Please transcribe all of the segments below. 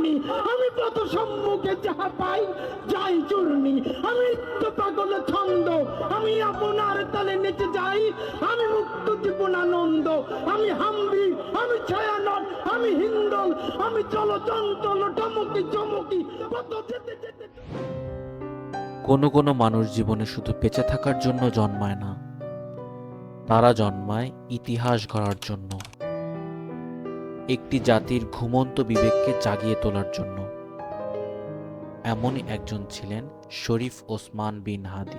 চূর্ণি আমি পথ সম্মুখে যাহা পাই, যাই চূর্ণি। আমি নিত্য পাগল ছন্দ। আমি আপনার তালে নেচে যাই। আমি মুক্ত জীবন আনন্দ আমি হাম্বি, আমি ছায়ানট, আমি হিন্দল, আমি চলো চঞ্চল টমকি চমকি পথ যেতে যেতে কোনো কোনো মানুষ জীবনে শুধু বেঁচে থাকার জন্য জন্মায় না। তারা জন্মায় ইতিহাস গড়ার জন্য। একটি জাতির ঘুমন্ত বিবেককে জাগিয়ে তোলার জন্য। এমনই একজন ছিলেন শরীফ ওসমান বিন হাদি,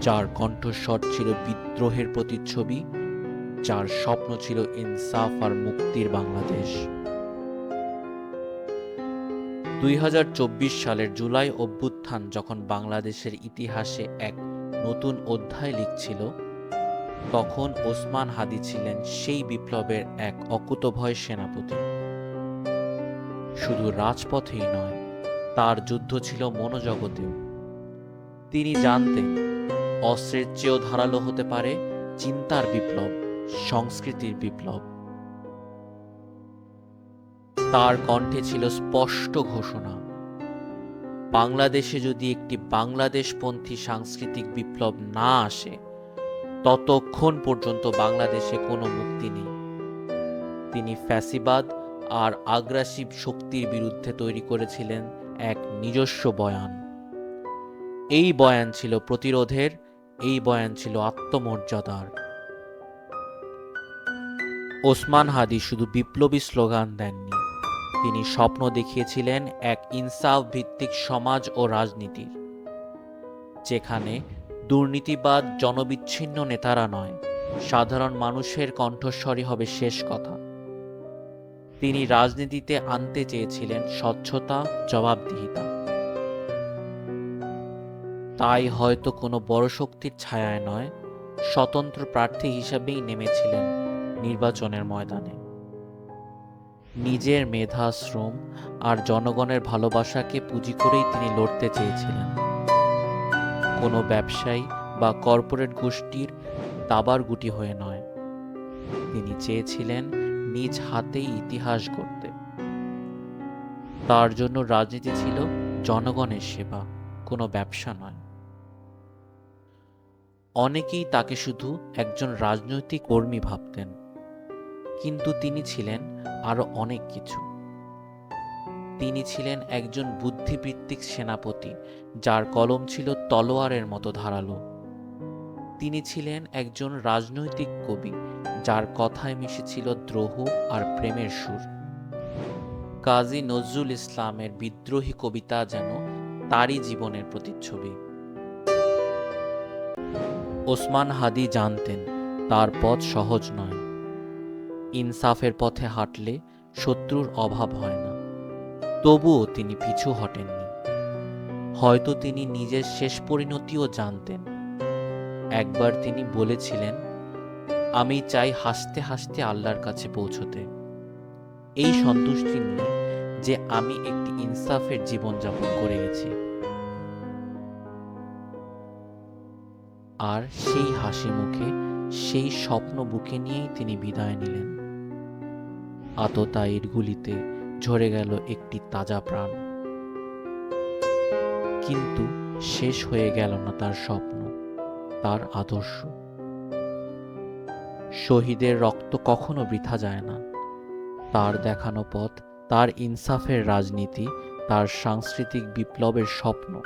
যার কণ্ঠস্বর ছিল বিদ্রোহের প্রতিচ্ছবি, যার স্বপ্ন ছিল ইনসাফ আর মুক্তির বাংলাদেশ। দুই হাজার চব্বিশ সালের জুলাই অভ্যুত্থান যখন বাংলাদেশের ইতিহাসে এক নতুন অধ্যায় লিখছিল তখন ওসমান হাদি ছিলেন সেই বিপ্লবের এক অকুতভয় সেনাপতি। শুধু রাজপথেই নয়, তার যুদ্ধ ছিল মনোজগতেও। তিনি জানতেন, অস্ত্রের চেয়েও ধারালো হতে পারে চিন্তার বিপ্লব, সংস্কৃতির বিপ্লব। তার কণ্ঠে ছিল স্পষ্ট ঘোষণা, বাংলাদেশে যদি একটি বাংলাদেশপন্থী সাংস্কৃতিক বিপ্লব না আসে ততক্ষণ পর্যন্ত বাংলাদেশে কোনো মুক্তি নেই। তিনি ফ্যাসিবাদ আর আগ্রাসিভ শক্তির বিরুদ্ধে তৈরি করেছিলেন এক নিজস্ব বয়ান। এই বয়ান ছিল প্রতিরোধের, এই বয়ান ছিল আত্মমর্যাদার। ওসমান হাদি শুধু বিপ্লবী স্লোগান দেননি, তিনি স্বপ্ন দেখিয়েছিলেন এক ইনসাফ ভিত্তিক সমাজ ও রাজনীতির, যেখানে দুর্নীতিবাদ জনবিচ্ছিন্ন নেতারা নয়, সাধারণ মানুষের কণ্ঠস্বরই হবে শেষ কথা। তিনি রাজনীতিতে আনতে চেয়েছিলেন স্বচ্ছতা, জবাবদিহিতা। তাই হয়তো কোনো বড় শক্তির ছায়ায় নয়, স্বতন্ত্র প্রার্থী হিসাবেই নেমেছিলেন নির্বাচনের ময়দানে। নিজের মেধা, শ্রম আর জনগণের ভালোবাসাকে পুঁজি করেই তিনি লড়তে চেয়েছিলেন। কোনো ব্যবসায়ী বা কর্পোরেট গোষ্ঠীর দাবার গুটি হয়ে নয়। তিনি চেয়েছিলেন নিজ হাতেই ইতিহাস গড়তে। তার জন্য রাজনীতি ছিল জনগণের সেবা, কোনো ব্যবসা নয়। অনেকেই তাকে শুধু একজন রাজনৈতিক কর্মী ভাবতেন, কিন্তু তিনি ছিলেন আরও অনেক কিছু। তিনি ছিলেন একজন বুদ্ধিবৃত্তিক সেনাপতি, যার কলম ছিল তলোয়ারের মতো ধারালো। তিনি ছিলেন একজন রাজনৈতিক কবি, যার কথায় মিশেছিল দ্রোহ আর প্রেমের সুর। কাজী নজরুল ইসলামের বিদ্রোহী কবিতা যেন তারই জীবনের প্রতিচ্ছবি। ওসমান হাদি জানতেন, তার পথ সহজ নয়। ইনসাফের পথে হাঁটলে শত্রুর অভাব হয় না। তবুও তিনি পিছু হটেননি। হয়তো তিনি নিজের শেষ পরিণতিও জানতেন। একবার তিনি বলেছিলেন, আমি চাই হাসতে হাসতে আল্লাহর কাছে পৌঁছতে। এই সন্তুষ্টি নিয়ে যে আমি একটি ইনসাফের জীবনযাপন করে গেছি আর সেই হাসি মুখে, সেই স্বপ্ন বুকে নিয়েই তিনি বিদায় নিলেন। আততায়ীর গুলিতে ঝরে গেল একটি তাজা প্রাণ। কিন্তু শেষ হয়ে গেল না তার স্বপ্ন, তার আদর্শ। শহীদের রক্ত কখনো বৃথা যায় না। তার দেখানো পথ, তার ইনসাফের রাজনীতি, তার সাংস্কৃতিক বিপ্লবের স্বপ্ন,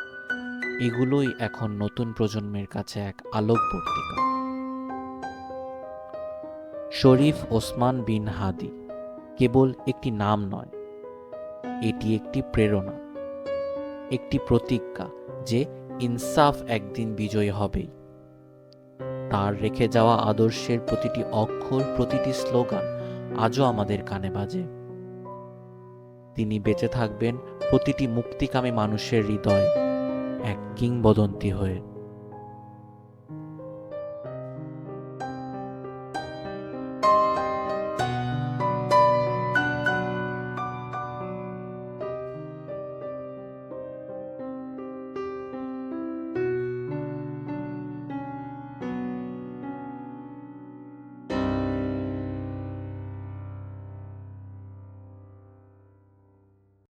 এগুলোই এখন নতুন প্রজন্মের কাছে এক আলোকবর্তিকা। শরীফ ওসমান বিন হাদি কেবল একটি নাম নয় এটি একটি প্রেরণা, একটি প্রতিজ্ঞা যে ইনসাফ একদিন বিজয়ী হবেই। তার রেখে যাওয়া আদর্শের প্রতিটি অক্ষর, প্রতিটি স্লোগান আজও আমাদের কানে বাজে। তিনি বেঁচে থাকবেন প্রতিটি মুক্তিকামী মানুষের হৃদয় এক কিংবদন্তি হয়ে।